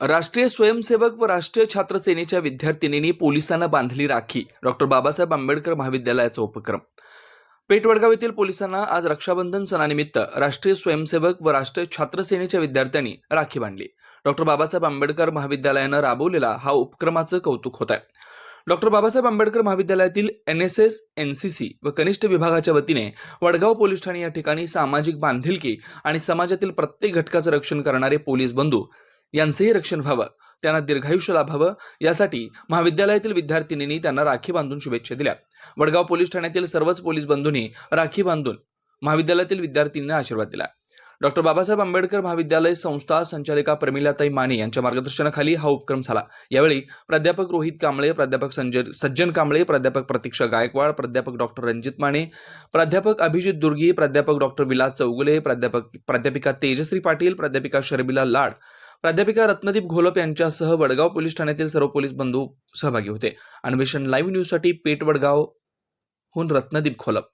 राष्ट्रीय स्वयंसेवक व राष्ट्रीय छात्र सेनेच्या विद्यार्थिनींनी पोलिसांना बांधली राखी. डॉक्टर बाबासाहेब आंबेडकर महाविद्यालयाचा उपक्रम. पेठवडगाव येथील पोलिसांना आज रक्षाबंधन सणानिमित्त राष्ट्रीय स्वयंसेवक व राष्ट्रीय छात्र सेनेच्या विद्यार्थ्यांनी राखी बांधली. डॉक्टर बाबासाहेब आंबेडकर महाविद्यालयानं राबवलेला हा उपक्रमाचं कौतुक होत आहे. डॉक्टर बाबासाहेब आंबेडकर महाविद्यालयातील N S S N C C व कनिष्ठ विभागाच्या वतीने वडगाव पोलीस ठाणे या ठिकाणी सामाजिक बांधिलकी आणि समाजातील प्रत्येक घटकाचं रक्षण करणारे पोलीस बंधू यांचंही रक्षण व्हावं त्यांना दीर्घायुष्य लाभावं यासाठी महाविद्यालयातील विद्यार्थिनींनी त्यांना राखी बांधून शुभेच्छा दिल्या. वडगाव पोलीस ठाण्यातील सर्वच पोलीस बंधूंनी राखी बांधून महाविद्यालयातील विद्यार्थ्यांना आशीर्वाद दिला. डॉक्टर बाबासाहेब आंबेडकर महाविद्यालय संस्था संचालिका प्रमिलाताई माने यांच्या मार्गदर्शनाखाली हा उपक्रम झाला. यावेळी प्राध्यापक रोहित कांबळे प्राध्यापक संजय सज्जन कांबळे प्राध्यापक प्रतीक्षा गायकवाड प्राध्यापक डॉक्टर रणजित माने प्राध्यापक अभिजित दुर्गी प्राध्यापक डॉक्टर विलास चौगुले प्राध्यापक प्राध्यापिका तेजश्री पाटील प्राध्यापिका शर्मिला लाड प्राध्यापिका रत्नदीप घोलप यांच्यासह वडगाव पोलीस ठाण्यातील सर्व पोलीस बंधू सहभागी होते. अन्वेषण लाईव्ह न्यूजसाठी पेठ वडगावहून रत्नदीप घोलप.